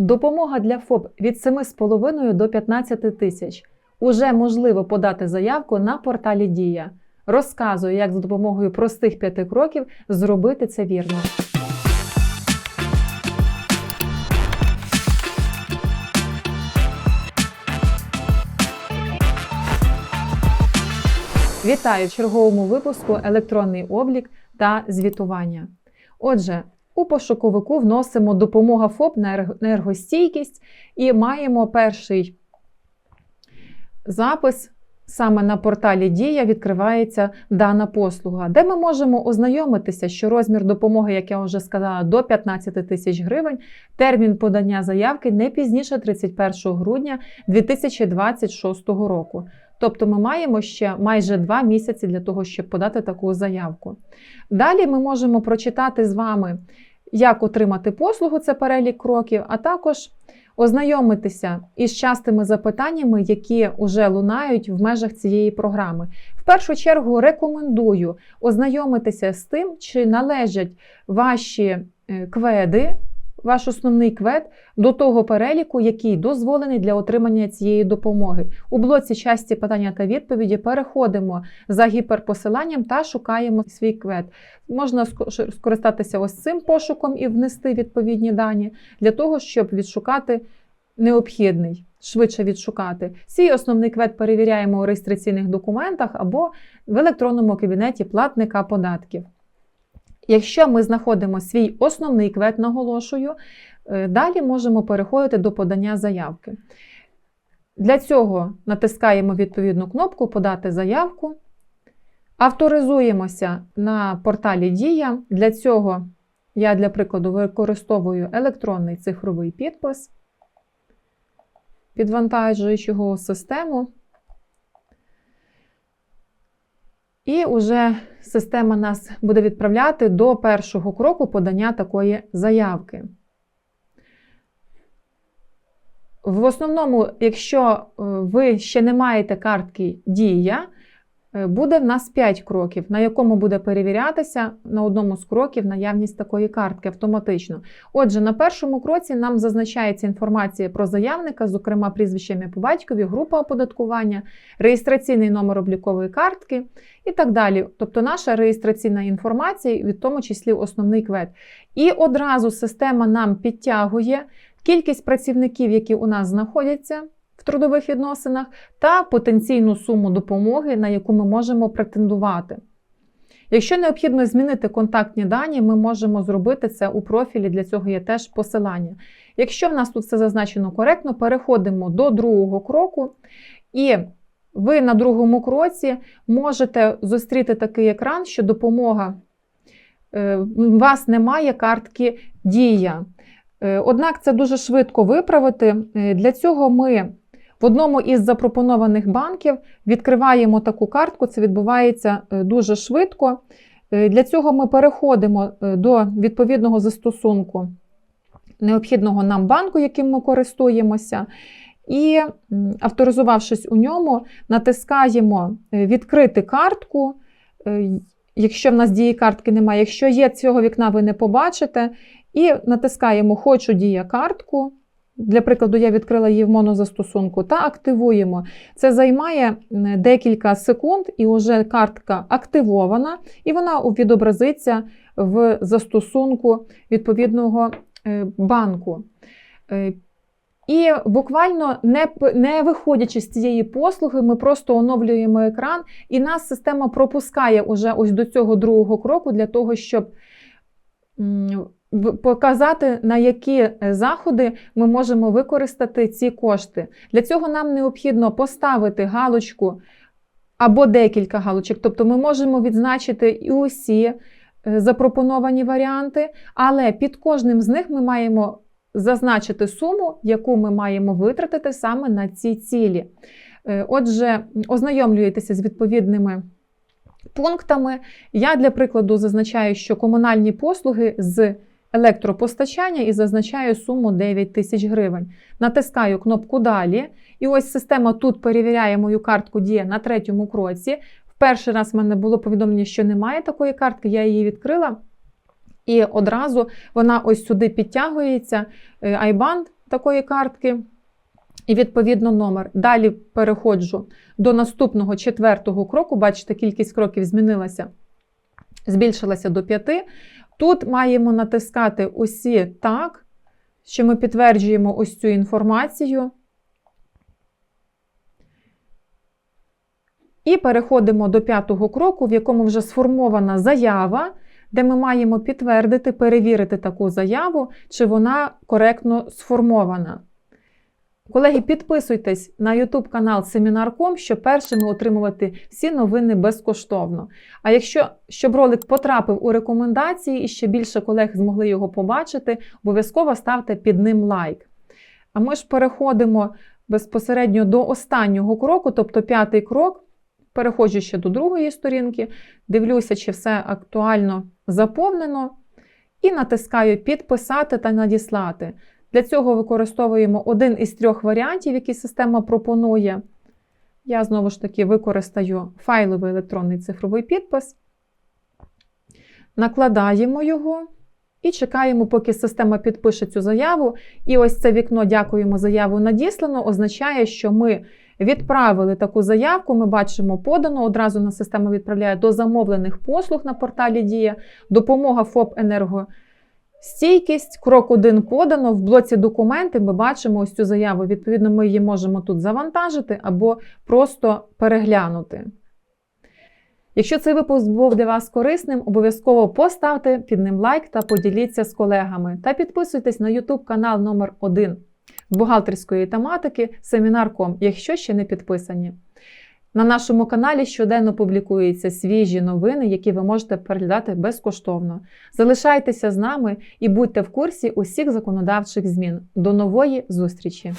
Допомога для ФОП від 7,5 до 15 тисяч. Уже можливо подати заявку на порталі Дія. Розказую, як за допомогою простих п'яти кроків зробити це вірно. Вітаю в черговому випуску електронний облік та звітування. Отже, у пошуковику вносимо допомога ФОП на енергостійкість і маємо перший запис. Саме на порталі Дія відкривається дана послуга, де ми можемо ознайомитися, що розмір допомоги, як я вже сказала, до 15 тисяч гривень. Термін подання заявки не пізніше 31 грудня 2026 року. Тобто ми маємо ще майже два місяці для того, щоб подати таку заявку. Далі ми можемо прочитати з вами, як отримати послугу, це перелік кроків, а також ознайомитися із частими запитаннями, які вже лунають в межах цієї програми. В першу чергу рекомендую ознайомитися з тим, чи належать ваші е, кведи, ваш основний квед до того переліку, який дозволений для отримання цієї допомоги. У блоці часті питання та відповіді переходимо за гіперпосиланням та шукаємо свій квед. Можна скористатися ось цим пошуком і внести відповідні дані для того, щоб відшукати необхідний, швидше відшукати. Свій основний квед перевіряємо у реєстраційних документах або в електронному кабінеті платника податків. Якщо ми знаходимо свій основний квет, наголошую, е, далі можемо переходити до подання заявки. Для цього натискаємо відповідну кнопку Подати заявку. Авторизуємося на порталі Дія. Для цього я, для прикладу, використовую електронний цифровий підпис, підвантажуючи його систему. І вже система нас буде відправляти до першого кроку подання такої заявки. В основному, якщо е, ви ще не маєте картки Дія, буде в нас 5 кроків, на якому буде перевірятися на одному з кроків наявність такої картки автоматично. Отже, на першому кроці нам зазначається інформація про заявника, зокрема прізвище ім'я по батькові, група оподаткування, реєстраційний номер облікової картки і так далі. Тобто наша реєстраційна інформація, в тому числі основний квед. І одразу система нам підтягує кількість працівників, які у нас знаходяться в трудових відносинах, та потенційну суму допомоги, на яку ми можемо претендувати. Якщо необхідно змінити контактні дані, ми можемо зробити це у профілі, для цього є теж посилання. Якщо в нас тут все зазначено коректно, переходимо до другого кроку, і ви на другому кроці можете зустріти такий екран, що допомога е, у вас немає картки Дія. Е, Однак це дуже швидко виправити. Е, Для цього ми в одному із запропонованих банків відкриваємо таку картку. Це відбувається е, дуже швидко. Е, Для цього ми переходимо е, до відповідного застосунку необхідного нам банку, яким ми користуємося. І, авторизувавшись у ньому, натискаємо Відкрити картку. Якщо в нас дії картки немає, якщо є цього вікна, ви не побачите. І натискаємо Хочу дія картку. Для прикладу, я відкрила її в монозастосунку та активуємо. Це займає декілька секунд, і вже картка активована, і вона відобразиться в застосунку відповідного е, банку. Е, І буквально не, не виходячи з цієї послуги, ми просто оновлюємо екран, і нас система пропускає уже ось до цього другого кроку для того, щоб показати, на які е, заходи ми можемо використати ці кошти. Для цього нам необхідно поставити галочку або декілька галочок. Тобто ми можемо відзначити і усі е, запропоновані варіанти, але під кожним з них ми маємо зазначити суму, яку ми маємо витратити саме на ці цілі. Е, Отже, ознайомлюєтеся з відповідними пунктами. Я для прикладу зазначаю, що комунальні послуги з електропостачання і зазначаю суму 9 тисяч гривень. Натискаю кнопку Далі. І ось система тут перевіряє мою картку Дія на третьому кроці. В перший раз в мене було повідомлення, що немає такої картки, я її відкрила. І одразу вона ось сюди підтягується. Е, Айбан такої картки. І відповідно номер. Далі переходжу до наступного четвертого кроку. Бачите, кількість кроків змінилася, збільшилася до п'яти. Тут маємо натискати усі так, що ми підтверджуємо ось цю інформацію. І переходимо до п'ятого кроку, в якому вже сформована заява, де ми маємо підтвердити, перевірити таку заяву, чи вона коректно сформована. Колеги, підписуйтесь на YouTube канал Семінар.ком, щоб першими отримувати всі новини безкоштовно. А якщо щоб ролик потрапив у рекомендації і ще більше колег змогли його побачити, обов'язково ставте під ним лайк. А ми ж переходимо безпосередньо до останнього кроку, тобто п'ятий крок. Переходжу ще до другої сторінки, дивлюся, чи все актуально заповнено, і натискаю Підписати та надіслати. Для цього використовуємо один із трьох варіантів, які система пропонує. Я знову ж таки використаю файловий електронний цифровий підпис, накладаємо його і чекаємо, поки система підпише цю заяву. І ось це вікно Дякуємо, заяву надіслано, означає, що ми відправили таку заявку. Ми бачимо подано. Одразу на система відправляє до замовлених послуг на порталі Дія, допомога ФОП «Енерго». Стійкість, крок 1 подано. В блоці документи ми бачимо ось цю заяву. Відповідно, ми її можемо тут завантажити або просто переглянути. Якщо цей випуск був для вас корисним, обов'язково поставте під ним лайк та поділіться з колегами. Та підписуйтесь на YouTube канал номер 1 бухгалтерської тематики Семінар.ком, якщо ще не підписані. На нашому каналі щоденно публікуються свіжі новини, які ви можете переглядати безкоштовно. Залишайтеся з нами і будьте в курсі усіх законодавчих змін. До нової зустрічі!